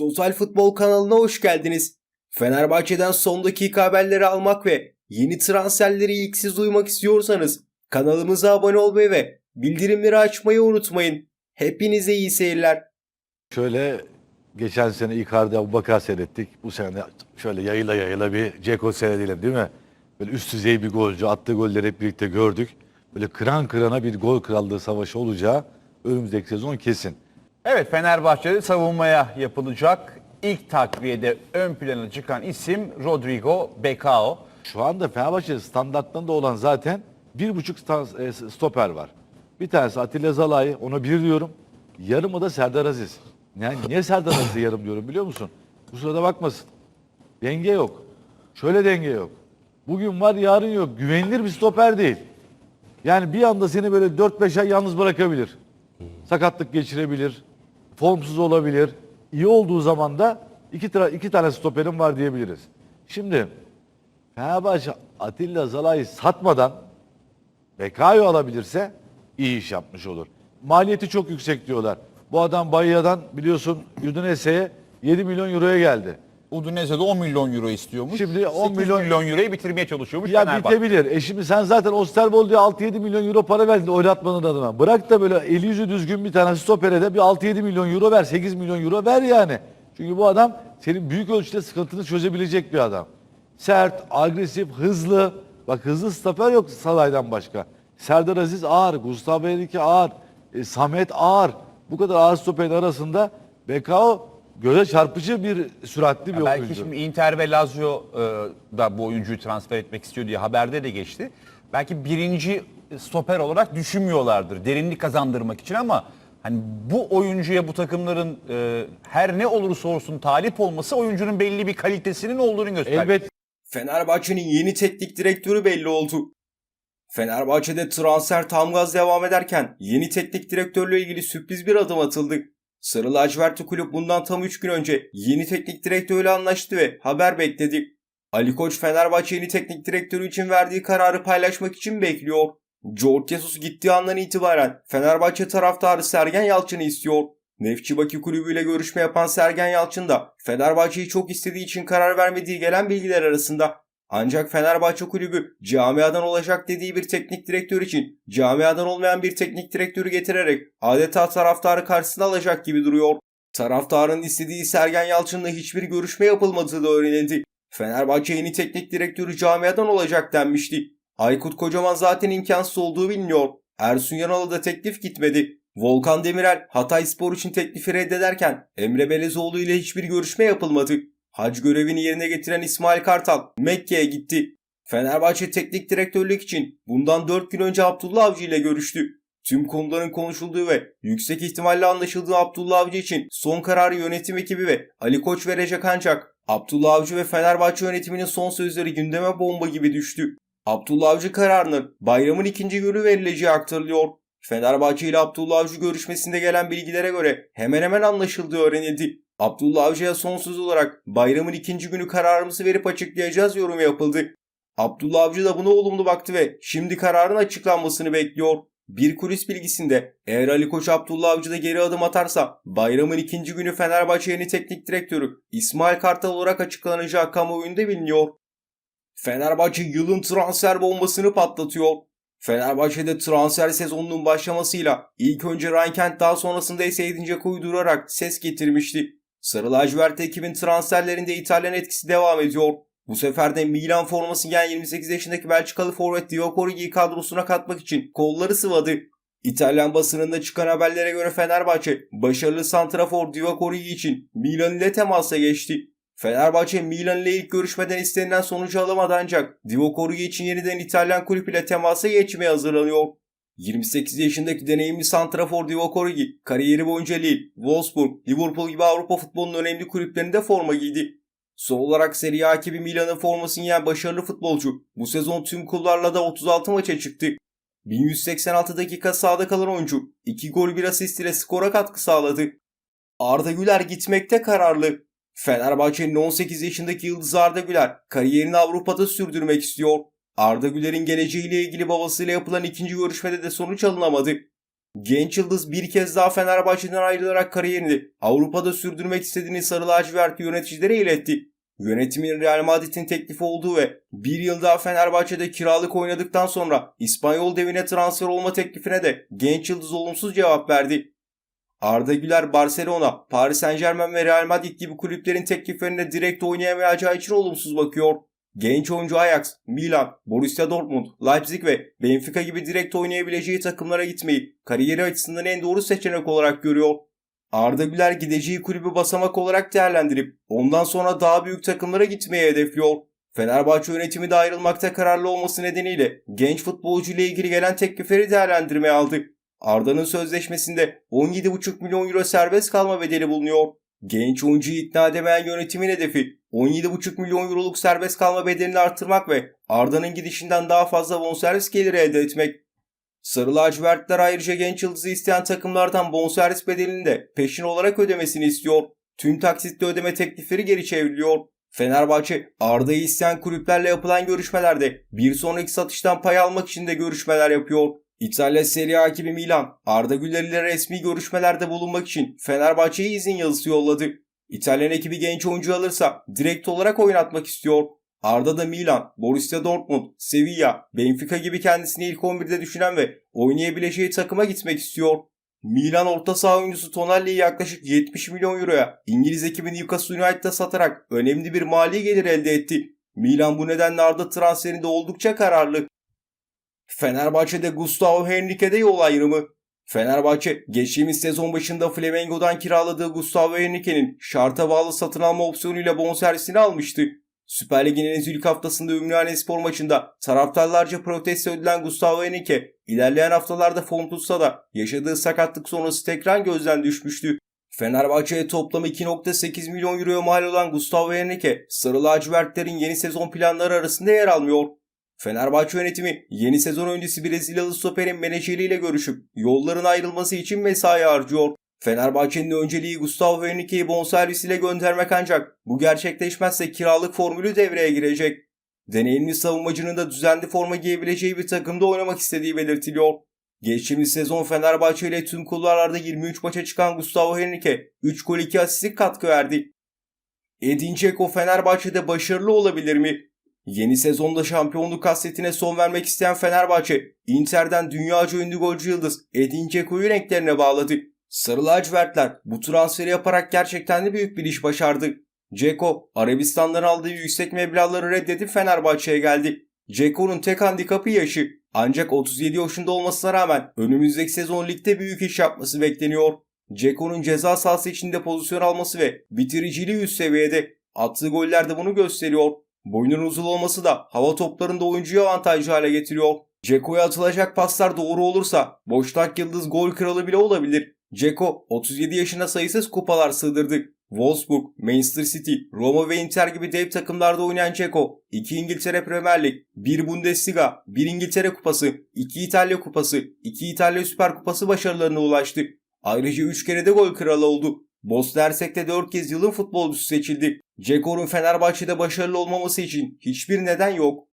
Total Futbol kanalına hoş geldiniz. Fenerbahçe'den son dakika haberleri almak ve yeni transferleri ilk siz duymak istiyorsanız kanalımıza abone olmayı ve bildirimleri açmayı unutmayın. Hepinize iyi seyirler. Şöyle geçen sene Icardi Abubakar seyrettik. Bu sene şöyle yayıla yayıla bir Ceko seyredelim değil mi? Böyle üst düzey bir golcü. Attığı golleri hep birlikte gördük. Böyle kıran kırana bir gol krallığı savaşı olacağı önümüzdeki sezon kesin. Evet Fenerbahçe'de savunmaya yapılacak ilk takviyede ön plana çıkan isim Rodrigo Becao. Şu anda Fenerbahçe standartlarında olan zaten bir buçuk e, stoper var. Bir tanesi Atilla Zalai, ona bir diyorum. Yarımı da Serdar Aziz. Yani niye Serdar Aziz'e yarım diyorum biliyor musun? Bu sırada bakmasın. Denge yok. Şöyle denge yok. Bugün var yarın yok. Güvenilir bir stoper değil. Yani bir anda seni böyle 4-5 ay yalnız bırakabilir. Sakatlık geçirebilir. Formsuz olabilir. İyi olduğu zaman da iki, iki tane stoperim var diyebiliriz. Şimdi Fenerbahçe Atilla Zalai'yi satmadan Bekayo alabilirse iyi iş yapmış olur. Maliyeti çok yüksek diyorlar. Bu adam Bayia'dan biliyorsun Udinese'ye 7 milyon euroya geldi. Udinese'de 10 milyon euro istiyormuş. Şimdi 10 8 milyon- milyon euroyu bitirmeye çalışıyormuş Ya Fenerbahçe. bitebilir. E şimdi sen zaten Osterbol diye 6-7 milyon euro para verdin oynatmanın adına. Bırak da böyle eli yüzü düzgün bir tane stopere de bir 6-7 milyon euro ver, 8 milyon euro ver yani. Çünkü bu adam senin büyük ölçüde sıkıntını çözebilecek bir adam. Sert, agresif, hızlı. Bak hızlı stoper yok Salay'dan başka. Serdar Aziz ağır, Gustavo Henrique ağır, e, Samet ağır. Bu kadar ağır stoperin arasında Bekao göze çarpıcı bir süratli bir belki oyuncu. şimdi Inter ve Lazio e, da bu oyuncuyu transfer etmek istiyor diye haberde de geçti. Belki birinci stoper olarak düşünmüyorlardır derinlik kazandırmak için ama hani bu oyuncuya bu takımların e, her ne olursa olsun talip olması oyuncunun belli bir kalitesinin olduğunu gösteriyor. Elbet Fenerbahçe'nin yeni teknik direktörü belli oldu. Fenerbahçe'de transfer tam gaz devam ederken yeni teknik direktörle ilgili sürpriz bir adım atıldı. Sarı lacivertli kulüp bundan tam 3 gün önce yeni teknik direktörle anlaştı ve haber bekledi. Ali Koç Fenerbahçe yeni teknik direktörü için verdiği kararı paylaşmak için bekliyor. George Jesus gittiği andan itibaren Fenerbahçe taraftarı Sergen Yalçın'ı istiyor. Nefçi Bakü kulübüyle görüşme yapan Sergen Yalçın da Fenerbahçe'yi çok istediği için karar vermediği gelen bilgiler arasında. Ancak Fenerbahçe kulübü camiadan olacak dediği bir teknik direktör için camiadan olmayan bir teknik direktörü getirerek adeta taraftarı karşısına alacak gibi duruyor. Taraftarın istediği Sergen Yalçın'la hiçbir görüşme yapılmadığı da öğrenildi. Fenerbahçe yeni teknik direktörü camiadan olacak denmişti. Aykut Kocaman zaten imkansız olduğu biliniyor. Ersun Yanal'a da teklif gitmedi. Volkan Demirel Hatay Spor için teklifi reddederken Emre Belezoğlu ile hiçbir görüşme yapılmadı. Hac görevini yerine getiren İsmail Kartal Mekke'ye gitti. Fenerbahçe teknik direktörlük için bundan 4 gün önce Abdullah Avcı ile görüştü. Tüm konuların konuşulduğu ve yüksek ihtimalle anlaşıldığı Abdullah Avcı için son kararı yönetim ekibi ve Ali Koç verecek ancak Abdullah Avcı ve Fenerbahçe yönetiminin son sözleri gündeme bomba gibi düştü. Abdullah Avcı kararının bayramın ikinci günü verileceği aktarılıyor. Fenerbahçe ile Abdullah Avcı görüşmesinde gelen bilgilere göre hemen hemen anlaşıldığı öğrenildi. Abdullah Avcı'ya son söz olarak bayramın ikinci günü kararımızı verip açıklayacağız yorumu yapıldı. Abdullah Avcı da buna olumlu baktı ve şimdi kararın açıklanmasını bekliyor. Bir kulis bilgisinde eğer Ali Koç Abdullah Avcı da geri adım atarsa bayramın ikinci günü Fenerbahçe yeni teknik direktörü İsmail Kartal olarak açıklanacağı kamuoyunda biliniyor. Fenerbahçe yılın transfer bombasını patlatıyor. Fenerbahçe'de transfer sezonunun başlamasıyla ilk önce Ryan Kent daha sonrasında ise Edin Dzeko'yu ses getirmişti. Sarı lacivert ekibin transferlerinde İtalyan etkisi devam ediyor. Bu sefer de Milan forması giyen 28 yaşındaki Belçikalı forvet Divock Origi'yi kadrosuna katmak için kolları sıvadı. İtalyan basınında çıkan haberlere göre Fenerbahçe başarılı santrafor Divock Origi için Milan ile temasa geçti. Fenerbahçe Milan ile ilk görüşmeden istenilen sonucu alamadı ancak Divock Origi için yeniden İtalyan kulüp ile temasa geçmeye hazırlanıyor. 28 yaşındaki deneyimli santrafor Divock Origi kariyeri boyunca Lille, Wolfsburg, Liverpool gibi Avrupa futbolunun önemli kulüplerinde forma giydi. Son olarak Serie A ekibi Milan'ın formasını giyen başarılı futbolcu bu sezon tüm kullarla da 36 maça çıktı. 1186 dakika sahada kalan oyuncu 2 gol 1 asist ile skora katkı sağladı. Arda Güler gitmekte kararlı. Fenerbahçe'nin 18 yaşındaki Yıldız Arda Güler kariyerini Avrupa'da sürdürmek istiyor. Arda Güler'in geleceğiyle ilgili babasıyla yapılan ikinci görüşmede de sonuç alınamadı. Genç yıldız bir kez daha Fenerbahçe'den ayrılarak kariyerini Avrupa'da sürdürmek istediğini Sarı Lacivertli yöneticilere iletti. Yönetimin Real Madrid'in teklifi olduğu ve bir yıl daha Fenerbahçe'de kiralık oynadıktan sonra İspanyol devine transfer olma teklifine de genç yıldız olumsuz cevap verdi. Arda Güler Barcelona, Paris Saint Germain ve Real Madrid gibi kulüplerin tekliflerine direkt oynayamayacağı için olumsuz bakıyor. Genç oyuncu Ajax, Milan, Borussia Dortmund, Leipzig ve Benfica gibi direkt oynayabileceği takımlara gitmeyi kariyeri açısından en doğru seçenek olarak görüyor. Arda Güler gideceği kulübü basamak olarak değerlendirip ondan sonra daha büyük takımlara gitmeyi hedefliyor. Fenerbahçe yönetimi de ayrılmakta kararlı olması nedeniyle genç futbolcu ile ilgili gelen teklifleri değerlendirmeye aldı. Arda'nın sözleşmesinde 17,5 milyon euro serbest kalma bedeli bulunuyor. Genç oyuncuyu ikna edemeyen yönetimin hedefi 17,5 milyon euroluk serbest kalma bedelini arttırmak ve Arda'nın gidişinden daha fazla bonservis geliri elde etmek. Sarı lacivertler ayrıca genç yıldızı isteyen takımlardan bonservis bedelini de peşin olarak ödemesini istiyor. Tüm taksitli ödeme teklifleri geri çevriliyor. Fenerbahçe Arda'yı isteyen kulüplerle yapılan görüşmelerde bir sonraki satıştan pay almak için de görüşmeler yapıyor. İtalya Serie A ekibi Milan, Arda Güler ile resmi görüşmelerde bulunmak için Fenerbahçe'ye izin yazısı yolladı. İtalyan ekibi genç oyuncu alırsa direkt olarak oynatmak istiyor. Arda da Milan, Borussia Dortmund, Sevilla, Benfica gibi kendisini ilk 11'de düşünen ve oynayabileceği takıma gitmek istiyor. Milan orta saha oyuncusu Tonali'yi yaklaşık 70 milyon euroya İngiliz ekibi Newcastle United'a satarak önemli bir mali gelir elde etti. Milan bu nedenle Arda transferinde oldukça kararlı. Fenerbahçe'de Gustavo Henrique'de yol ayrımı. Fenerbahçe geçtiğimiz sezon başında Flamengo'dan kiraladığı Gustavo Henrique'nin şarta bağlı satın alma opsiyonuyla bonservisini almıştı. Süper Lig'in henüz ilk haftasında Ümraniye Spor maçında taraftarlarca protesto edilen Gustavo Henrique ilerleyen haftalarda form tutsa da yaşadığı sakatlık sonrası tekrar gözden düşmüştü. Fenerbahçe'ye toplam 2.8 milyon euroya mal olan Gustavo Henrique, Sarı Lacivertlerin yeni sezon planları arasında yer almıyor. Fenerbahçe yönetimi yeni sezon öncesi Brezilyalı stoperin menajeriyle görüşüp yolların ayrılması için mesai harcıyor. Fenerbahçe'nin önceliği Gustavo Henrique'yi bonservisiyle göndermek ancak bu gerçekleşmezse kiralık formülü devreye girecek. Deneyimli savunmacının da düzenli forma giyebileceği bir takımda oynamak istediği belirtiliyor. Geçtiğimiz sezon Fenerbahçe ile tüm kulvarlarda 23 maça çıkan Gustavo Henrique 3 gol 2 asistlik katkı verdi. Edin Dzeko Fenerbahçe'de başarılı olabilir mi? Yeni sezonda şampiyonluk hasretine son vermek isteyen Fenerbahçe, Inter'den dünyaca ünlü golcü yıldız Edin Dzeko'yu renklerine bağladı. Sarı lacivertler bu transferi yaparak gerçekten de büyük bir iş başardı. Dzeko, Arabistan'dan aldığı yüksek meblağları reddedip Fenerbahçe'ye geldi. Dzeko'nun tek handikapı yaşı. Ancak 37 yaşında olmasına rağmen önümüzdeki sezon ligde büyük iş yapması bekleniyor. Dzeko'nun ceza sahası içinde pozisyon alması ve bitiriciliği üst seviyede. Attığı goller de bunu gösteriyor. Boyunun uzun olması da hava toplarında oyuncuyu avantajlı hale getiriyor. Ceko'ya atılacak paslar doğru olursa boştak yıldız gol kralı bile olabilir. Ceko 37 yaşına sayısız kupalar sığdırdı. Wolfsburg, Manchester City, Roma ve Inter gibi dev takımlarda oynayan Ceko, 2 İngiltere Premier Lig, 1 Bundesliga, 1 İngiltere Kupası, 2 İtalya Kupası, 2 İtalya Süper Kupası başarılarına ulaştı. Ayrıca 3 kere de gol kralı oldu. Bosna Hersek'te 4 kez yılın futbolcusu seçildi. Ceko'nun Fenerbahçe'de başarılı olmaması için hiçbir neden yok.